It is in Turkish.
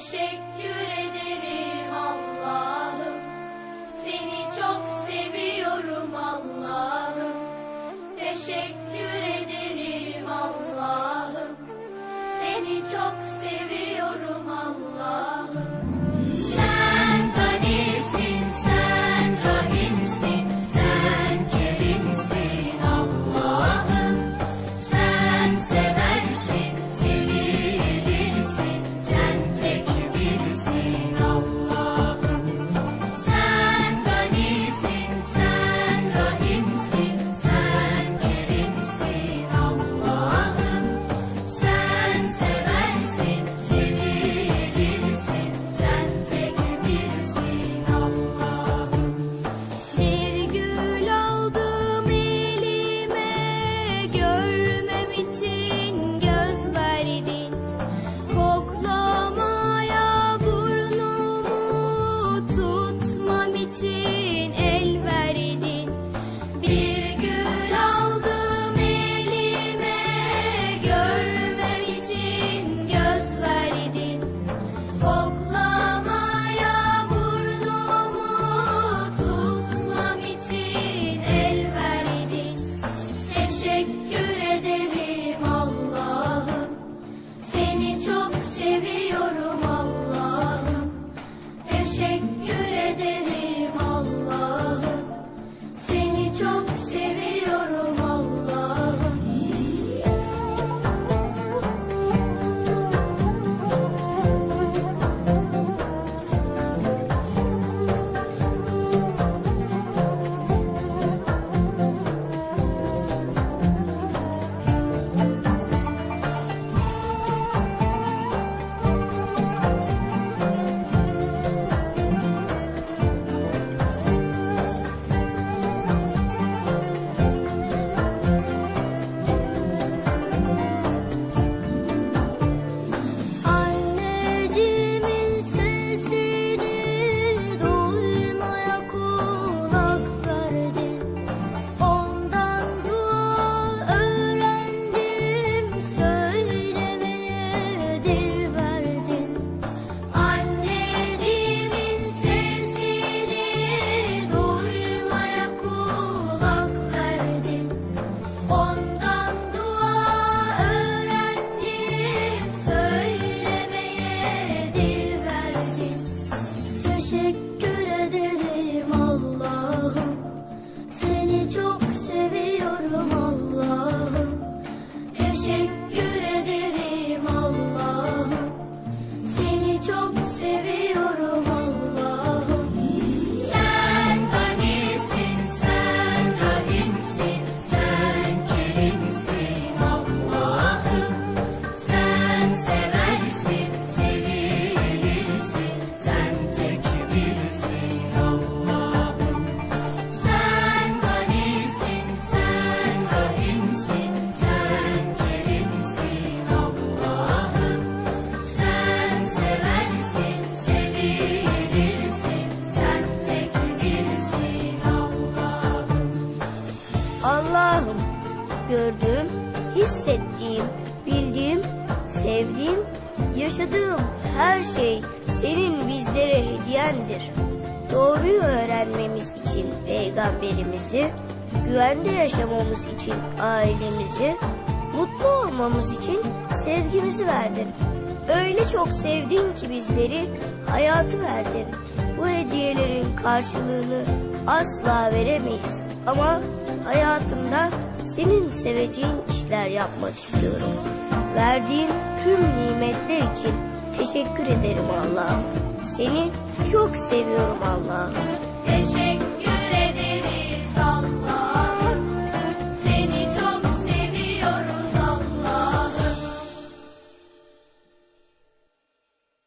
Teşekkür ederim Allah. gördüğüm, hissettiğim, bildiğim, sevdiğim, yaşadığım her şey senin bizlere hediyendir. Doğruyu öğrenmemiz için peygamberimizi, güvende yaşamamız için ailemizi, mutlu olmamız için sevgimizi verdin. Öyle çok sevdin ki bizleri hayatı verdim. Bu hediyelerin karşılığını asla veremeyiz. Ama hayatımda senin seveceğin işler yapmak istiyorum. Verdiğin tüm nimetler için teşekkür ederim Allah'ım. Seni çok seviyorum Allah'ım. Teşekkür